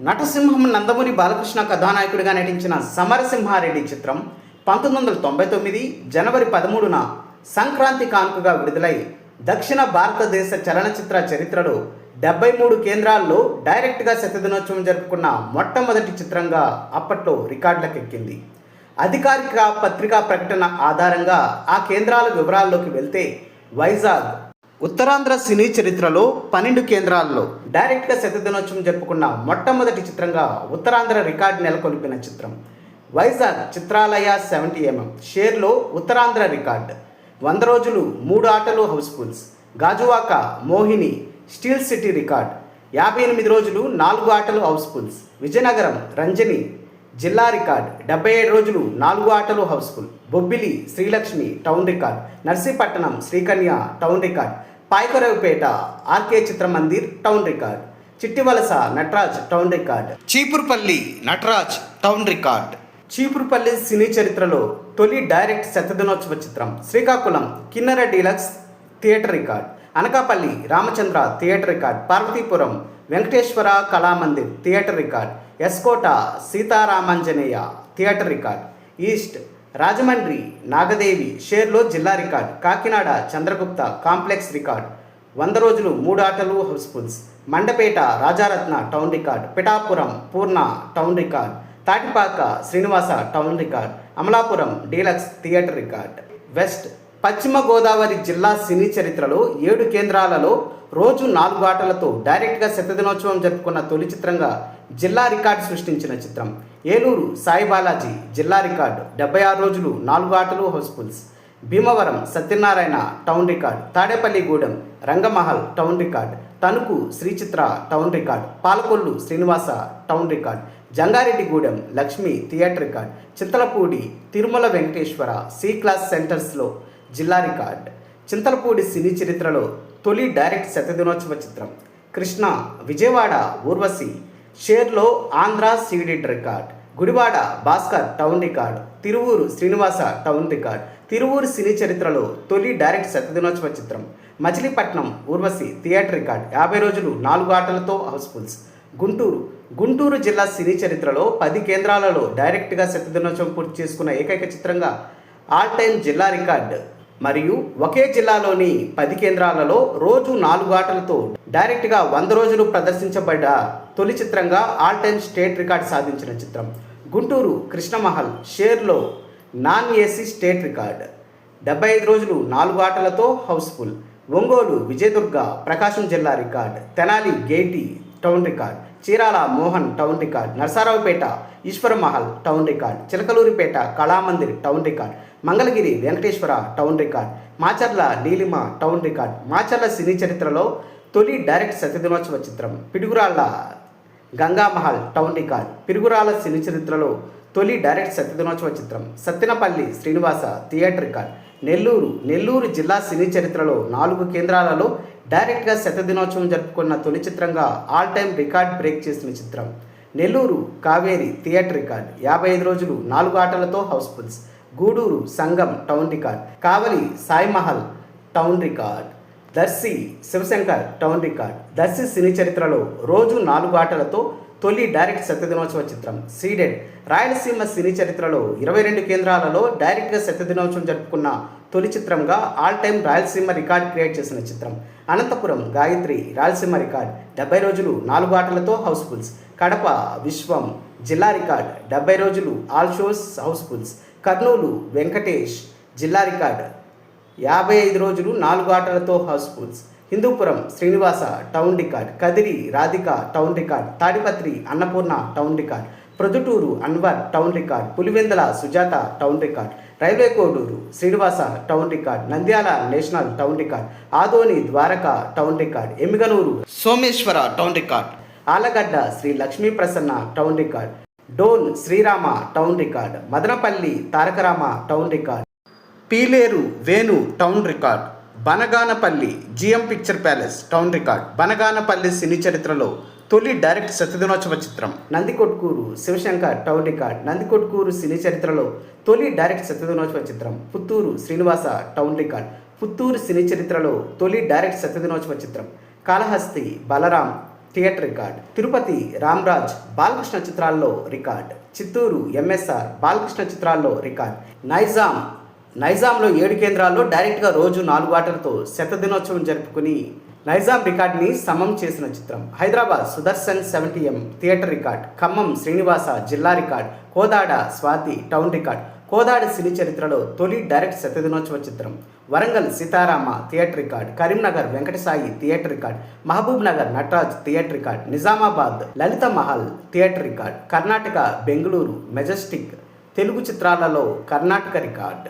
నటసింహం నందమూరి బాలకృష్ణ కథానాయకుడిగా నటించిన సమరసింహారెడ్డి చిత్రం పంతొమ్మిది వందల తొంభై తొమ్మిది జనవరి పదమూడున సంక్రాంతి కానుకగా విడుదలై దక్షిణ భారతదేశ చలనచిత్ర చరిత్రలో డెబ్బై మూడు కేంద్రాల్లో డైరెక్ట్గా శతదినోత్సవం జరుపుకున్న మొట్టమొదటి చిత్రంగా అప్పట్లో రికార్డులకెక్కింది. అధికారిక పత్రికా ప్రకటన ఆధారంగా ఆ కేంద్రాల వివరాల్లోకి వెళ్తే వైజాగ్ ఉత్తరాంధ్ర సినీ చరిత్రలో పన్నెండు కేంద్రాల్లో డైరెక్ట్గా శతదినోత్సవం జరుపుకున్న మొట్టమొదటి చిత్రంగా ఉత్తరాంధ్ర రికార్డు నెలకొల్పిన చిత్రం. వైజాగ్ చిత్రాలయ సెవెంటీ ఎంఎం షేర్లో ఉత్తరాంధ్ర రికార్డ్. వంద రోజులు మూడు ఆటలు housefuls Gajuwaka Mohini steel city record. యాభై ఎనిమిది రోజులు నాలుగు ఆటలు హౌస్ఫుల్స్ విజయనగరం రంజని జిల్లా రికార్డ్. డెబ్బై ఏడు రోజులు నాలుగు ఆటలు houseful Bobbili Srilakshmi town record. Narsipatnam Srikanya town record. Payakaraopeta R K Chitra Mandir town record. Chittivalasa Nataraj town record. Cheepurupalli Nataraj town record. Cheepurupalli cine చరిత్రలో తొలి డైరెక్ట్ శతదినోత్సవ చిత్రం Srikakulam Kinnera deluxe theatre record. Anakapalli Ramachandra theatre record. Parvathipuram Venkateswara Kalamandir theatre record. S. Kota Seetharamanjaneya theatre record. East Rajahmundry Nagadevi షేర్లో జిల్లా record Kakinada Chandragupta complex record. వంద రోజులు మూడు ఆటలు housefuls Mandapeta Rajaratna town record. Pithapuram Purna town record. Tatipaka Srinivasa town record. Amalapuram deluxe theatre record. West పశ్చిమ గోదావరి జిల్లా cine చరిత్రలో ఏడు కేంద్రాలలో రోజు నాలుగు ఆటలతో డైరెక్ట్గా శతదినోత్సవం జరుపుకున్న తొలి చిత్రంగా జిల్లా రికార్డు సృష్టించిన చిత్రం. ఏలూరు సాయి బాలాజీ జిల్లా రికార్డు. డెబ్బై ఆరు రోజులు నాలుగు ఆటలు housefuls Bhimavaram Satyanarayana town record. Tadepalligudem Rangamahal town record. Tanuku Srichitra town record. Palakollu Srinivasa town record. Jangareddygudem Lakshmi theatre record. Chintalapudi Tirumala Venkateswara C class సెంటర్స్లో జిల్లా రికార్డ్. చింతలపూడి సినీ చరిత్రలో తొలి డైరెక్ట్ శతదినోత్సవ చిత్రం. Krishna Vijayawada Urvashi షేర్లో Andhra ceded record. Gudivada Bhaskar town record. Tiruvuru Srinivasa town record. Tiruvuru cine చరిత్రలో తొలి direct శతదినోత్సవ చిత్రం. Machilipatnam Urvashi theatre record. యాభై రోజులు నాలుగు ఆటలతో హౌస్ఫుల్స్. గుంటూరు. గుంటూరు జిల్లా సినీ చరిత్రలో పది కేంద్రాలలో డైరెక్ట్గా శతదినోత్సవం పూర్తి చేసుకున్న ఏకైక చిత్రంగా ఆల్ టైమ్ జిల్లా రికార్డ్. మరియు ఒకే జిల్లాలోని పది కేంద్రాలలో రోజు నాలుగు ఆటలతో డైరెక్ట్గా వంద రోజులు ప్రదర్శించబడ్డ తొలి చిత్రంగా ఆల్ టైమ్ స్టేట్ రికార్డ్ సాధించిన చిత్రం. గుంటూరు కృష్ణమహల్ షేర్లో నాన్ ఏసీ స్టేట్ రికార్డ్. డెబ్బై ఐదు రోజులు నాలుగు ఆటలతో హౌస్ఫుల్. ఒంగోలు విజయదుర్గ ప్రకాశం జిల్లా record. Tenali Gaiety town record. Chirala Mohan town record Narasaraopet Eswaramahal town record Chilakaluripet Kalamandir town record Mangalagiri Venkateswara town record Macherla Neelima town record Macherla cine చరిత్రలో తొలి direct సత్యదినోత్సవ చిత్రం Piduguralla Gangamahal town record Piduguralla cine చరిత్రలో తొలి direct సత్యదినోత్సవ చిత్రం Sattenapalli Srinivasa theatre record Nellore Nellore జిల్లా cine చరిత్రలో నాలుగు కేంద్రాలలో డైరెక్ట్గా శతదినోత్సవం జరుపుకున్న తొలి చిత్రంగా ఆల్ టైమ్ రికార్డ్ బ్రేక్ చేసిన చిత్రం. నెల్లూరు కావేరి థియేటర్ రికార్డ్ యాభై ఐదు రోజులు నాలుగు ఆటలతో housefuls. Gudur Sangam town record. Kavali Saimahal town record. Darsi Sivashankar town record. Darsi cine చరిత్రలో రోజు నాలుగు ఆటలతో తొలి డైరెక్ట్ శతదినోత్సవ చిత్రం సీడెడ్ రాయలసీమ సినీ చరిత్రలో ఇరవై రెండు కేంద్రాలలో డైరెక్ట్గా శతదినోత్సవం జరుపుకున్న తొలి చిత్రంగా all time Rayalaseema record create చేసిన చిత్రం. అనంతపురం గాయత్రి రాయలసీమ రికార్డ్ డెబ్బై రోజులు నాలుగు ఆటలతో హౌస్ఫుల్స్. కడప విశ్వం జిల్లా రికార్డ్ డెబ్బై రోజులు all shows housefuls. Kurnool Venkatesh జిల్లా రికార్డ్ యాభై ఐదు రోజులు నాలుగు ఆటలతో housefuls. Hindupur Srinivasa town record Kadiri Radhika town record Tadipatri Annapurna town record Proddatur Anwar town record Pulivendula Sujatha town record railway Koduru Srinivasa town record Nandyal national town record Adoni Dwaraka town record Emmiganur Someswara town record Allagadda Sri Lakshmi Prasanna town record Dhone Srirama town record Madanapalle Tarakarama town record Pileru Venu town record Banaganapalli GM picture palace town record. Banaganapalli cine చరిత్రలో తొలి direct శతదినోత్సవ చిత్రం. Nandikotkur Sivasankar town record. Nandikotkur cine చరిత్రలో తొలి direct శతదినోత్సవ చిత్రం. Puttur Srinivasa town record. Puttur cine చరిత్రలో తొలి డైరెక్ట్ శతదినోత్సవ చిత్రం. Kalahasti Balaram theatre record. Tirupati Ramraj Balakrishna చిత్రాల్లో రికార్డ్. చిత్తూరు ఎంఎస్ఆర్ బాలకృష్ణ చిత్రాల్లో రికార్డ్. నైజాం నైజాంలో ఏడు కేంద్రాల్లో డైరెక్ట్గా రోజు నాలుగు ఆటలతో శతదినోత్సవం జరుపుకుని నైజాం రికార్డ్ని సమం చేసిన చిత్రం. Hyderabad Sudarshan seventy M theatre record Khammam Srinivasa జిల్లా record Kodad Swathi town record. Kodad cine చరిత్రలో తొలి డైరెక్ట్ శతదినోత్సవ చిత్రం. Warangal Seetharama theatre record Karimnagar Venkatasai theatre record Mahabubnagar Nataraj theatre record Nizamabad Lalitha Mahal theatre record Karnataka Bengaluru Majestic Telugu చిత్రాలలో Karnataka record.